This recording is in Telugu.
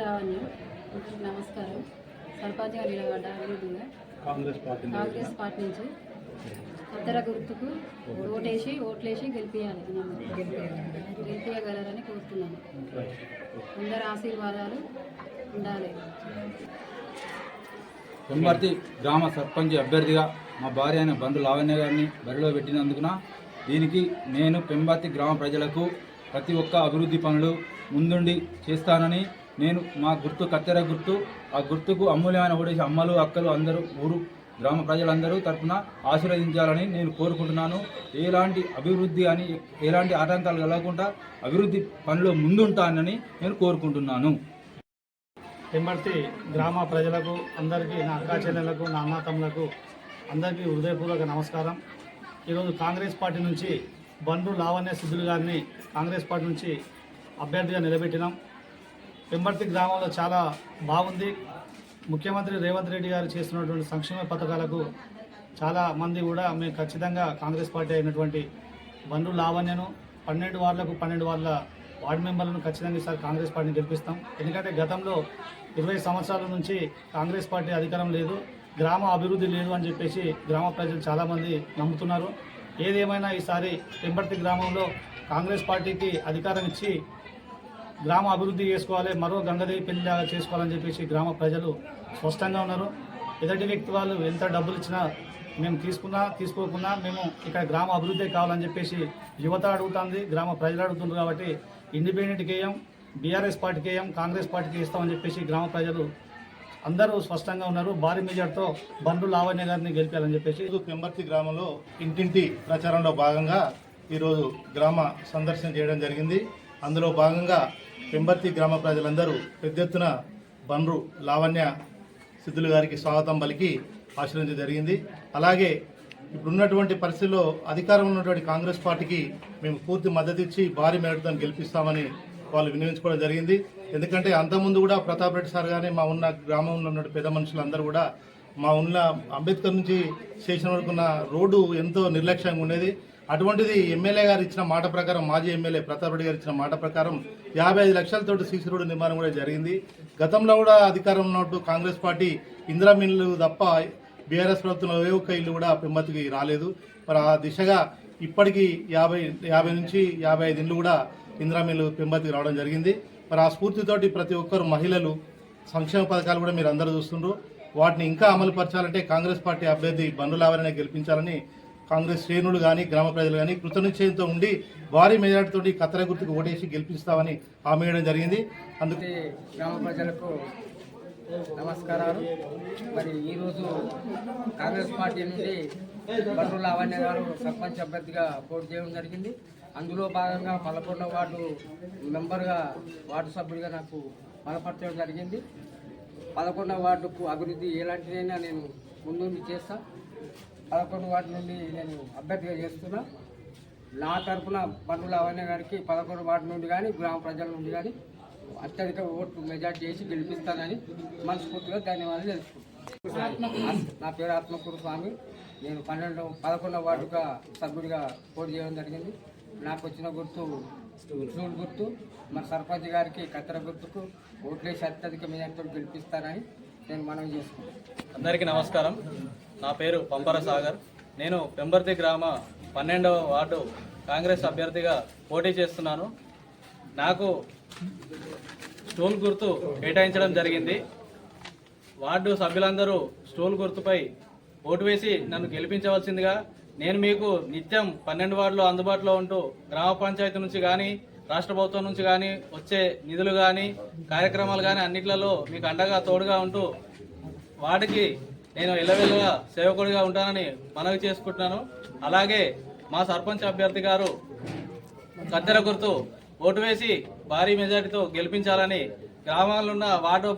లావణ్య నమస్కారం. సర్పంచ్గా నిలబడ్డ అభివృద్ధిగా కాంగ్రెస్ పార్టీ కాంగ్రెస్ పార్టీ నుంచి. ఇతర గుర్తుకు ఓటేసి ఓట్లేసి గెలిపించాలి గెలిపించగలరని కోరుతున్నాను. అందరి ఆశీర్వాదాలు ఉండాలి. పెంబర్తి గ్రామ సర్పంచ్ అభ్యర్థిగా మా భార్య అయిన బంధు లావణ్య గారిని బరిలో పెట్టినందుకున దీనికి నేను పెంబర్తి గ్రామ ప్రజలకు ప్రతి ఒక్క అభివృద్ధి పనులు ముందుండి చేస్తానని నేను మా గుర్తు కత్తెర గుర్తు ఆ గుర్తుకు అమూల్యమైన ఓడేసి అమ్మలు అక్కలు అందరూ ఊరు గ్రామ ప్రజలందరూ తరఫున ఆశీర్వదించాలని నేను కోరుకుంటున్నాను. ఎలాంటి అభివృద్ధి అని ఎలాంటి ఆటంకాలు కలగకుండా అభివృద్ధి పనిలో ముందుంటానని నేను కోరుకుంటున్నాను. పెంబర్తి గ్రామ ప్రజలకు అందరికీ నా అక్కాచెల్లెలకు నా అన్నాతమ్ములకు అందరికీ హృదయపూర్వక నమస్కారం. ఈరోజు కాంగ్రెస్ పార్టీ నుంచి బండ్రు లావణ్య సిద్ధులు గారిని కాంగ్రెస్ పార్టీ నుంచి అభ్యర్థిగా నిలబెట్టినాం. పెంబర్తి గ్రామంలో చాలా బాగుంది. ముఖ్యమంత్రి రేవంత్ రెడ్డి గారు చేస్తున్నటువంటి సంక్షేమ పథకాలకు చాలా మంది కూడా మేము ఖచ్చితంగా కాంగ్రెస్ పార్టీ అయినటువంటి బండ్రు లావణ్యను పన్నెండు వార్డులకు పన్నెండు వార్డుల వార్డు మెంబర్లను ఖచ్చితంగా ఈసారి కాంగ్రెస్ పార్టీని గెలిపిస్తాం. ఎందుకంటే గతంలో ఇరవై సంవత్సరాల నుంచి కాంగ్రెస్ పార్టీ అధికారం లేదు గ్రామ అభివృద్ధి లేదు అని చెప్పేసి గ్రామ ప్రజలు చాలామంది నమ్ముతున్నారు. ఏదేమైనా ఈసారి పెంబర్తి గ్రామంలో కాంగ్రెస్ పార్టీకి అధికారం ఇచ్చి గ్రామ అభివృద్ధి చేసుకోవాలి మరో గంగదేవి పెళ్ళి చేసుకోవాలని చెప్పేసి గ్రామ ప్రజలు స్పష్టంగా ఉన్నారు. ఎదుటి వ్యక్తి వాళ్ళు ఎంత డబ్బులు ఇచ్చినా మేము తీసుకున్నా తీసుకోకున్నా మేము ఇక్కడ గ్రామ అభివృద్ధి కావాలని చెప్పేసి యువత అడుగుతుంది గ్రామ ప్రజలు అడుగుతున్నారు కాబట్టి ఇండిపెండెంట్ కేయం బీఆర్ఎస్ పార్టీకి వేయం కాంగ్రెస్ పార్టీకి ఇస్తామని చెప్పేసి గ్రామ ప్రజలు అందరూ స్పష్టంగా ఉన్నారు. భారీ మెజార్టీతో బండ్రు లావణ్య గారిని గెలిపాలని చెప్పేసి పెంబర్తి గ్రామంలో ఇంటింటి ప్రచారంలో భాగంగా ఈరోజు గ్రామ సందర్శన చేయడం జరిగింది. అందులో భాగంగా పెంబర్తి గ్రామ ప్రజలందరూ పెద్ద ఎత్తున బండ్రు లావణ్య సిద్ధులు గారికి స్వాగతం పలికి ఆశ్రయించడం జరిగింది. అలాగే ఇప్పుడున్నటువంటి పరిస్థితుల్లో అధికారంలో ఉన్నటువంటి కాంగ్రెస్ పార్టీకి మేము పూర్తి మద్దతు ఇచ్చి భారీ మేరతో గెలిపిస్తామని వాళ్ళు వినియోగించుకోవడం జరిగింది. ఎందుకంటే అంతకుముందు కూడా ప్రతాప్ రెడ్డి సార్ కానీ మా ఉన్న గ్రామంలో ఉన్న పెద్ద మనుషులందరూ కూడా మా ఉన్న అంబేద్కర్ నుంచి స్టేషన్ వరకు ఉన్న రోడ్డు ఎంతో నిర్లక్ష్యంగా ఉండేది. అటువంటిది ఎమ్మెల్యే గారు ఇచ్చిన మాట ప్రకారం మాజీ ఎమ్మెల్యే ప్రతాప్ రెడ్డి గారు ఇచ్చిన మాట ప్రకారం యాభై ఐదు లక్షలతోటి సీసీ రోడ్డు నిర్మాణం కూడా జరిగింది. గతంలో కూడా అధికారం ఉన్నట్టు కాంగ్రెస్ పార్టీ ఇందిరా మిల్లు తప్ప బీఆర్ఎస్ ప్రభుత్వంలో ఏ ఒక్క ఇల్లు కూడా పెంబతికి రాలేదు. మరి ఆ దిశగా ఇప్పటికీ యాభై యాభై నుంచి యాభై ఐదు ఇళ్ళు కూడా ఇందిరా మిల్లు పెంబతికి రావడం జరిగింది. మరి ఆ స్ఫూర్తితోటి ప్రతి ఒక్కరు మహిళలు సంక్షేమ పథకాలు కూడా మీరు అందరూ చూస్తుండ్రు. వాటిని ఇంకా అమలు పరచాలంటే కాంగ్రెస్ పార్టీ అభ్యర్థి బండ్రులావరనే గెలిపించాలని కాంగ్రెస్ శ్రేణులు కానీ గ్రామ ప్రజలు కానీ కృతనిశ్చయంతో ఉండి భారీ మెజార్టీతోటి కత్తెర గుర్తుకు ఓటేసి గెలిపిస్తామని హామీ ఇవ్వడం జరిగింది. అందుకే గ్రామ ప్రజలకు నమస్కారాలు. మరి ఈరోజు కాంగ్రెస్ పార్టీ నుండి బర్రుల అవన్య గారు సర్పంచ్ అభ్యర్థిగా పోటీ చేయడం జరిగింది. అందులో భాగంగా పలకొండ వార్డు మెంబర్గా వార్డు సభ్యుడిగా నాకు బలపరచడం జరిగింది. పదకొండవ వార్డుకు అభివృద్ధి ఎలాంటిదైనా నేను ముందుండి చేస్తాను పదకొండు వార్డు నుండి నేను అభ్యర్థిగా చేస్తున్నా. నా తరఫున బండ్రు అవన్నీ గారికి పదకొండు వార్డు నుండి కానీ గ్రామ ప్రజల నుండి కానీ అత్యధిక ఓట్లు మెజార్టీ చేసి గెలిపిస్తానని మనస్ఫూర్తిగా ధన్యవాదాలు తెలుసుకుంటాను నా పేరు ఆత్మకూరు స్వామి. నేను పన్నెండు పదకొండవ వార్డుగా సభ్యుడిగా పోటీ చేయడం జరిగింది. నాకు వచ్చిన గుర్తు చూడు గుర్తు. మన సర్పంచ్ గారికి కత్తెర గుర్తుకు ఓట్లేసి అత్యధిక మెజార్టీతో గెలిపిస్తానని నేను మనవి చేసుకుంటాను అందరికీ నమస్కారం. నా పేరు పంపర సాగర్. నేను పెంబర్తి గ్రామ పన్నెండవ వార్డు కాంగ్రెస్ అభ్యర్థిగా పోటీ చేస్తున్నాను. నాకు స్టూల్ గుర్తు కేటాయించడం జరిగింది. వార్డు సభ్యులందరూ స్టూల్ గుర్తుపై ఓటు వేసి నన్ను గెలిపించవలసిందిగా నేను మీకు నిత్యం పన్నెండు వార్డులో అందుబాటులో ఉంటూ గ్రామ పంచాయతీ నుంచి కానీ రాష్ట్ర ప్రభుత్వం నుంచి కానీ వచ్చే నిధులు కానీ కార్యక్రమాలు కానీ అన్నిట్లలో మీకు అండగా తోడుగా ఉంటూ వాటికి నేను ఎల్లవెల్లగా సేవకుడిగా ఉంటానని మనవి చేసుకుంటున్నాను. అలాగే మా సర్పంచ్ అభ్యర్థి గారు కత్తెర గుర్తు ఓటు వేసి భారీ మెజారిటీతో గెలిపించాలని గ్రామాల్లో ఉన్న వార్డు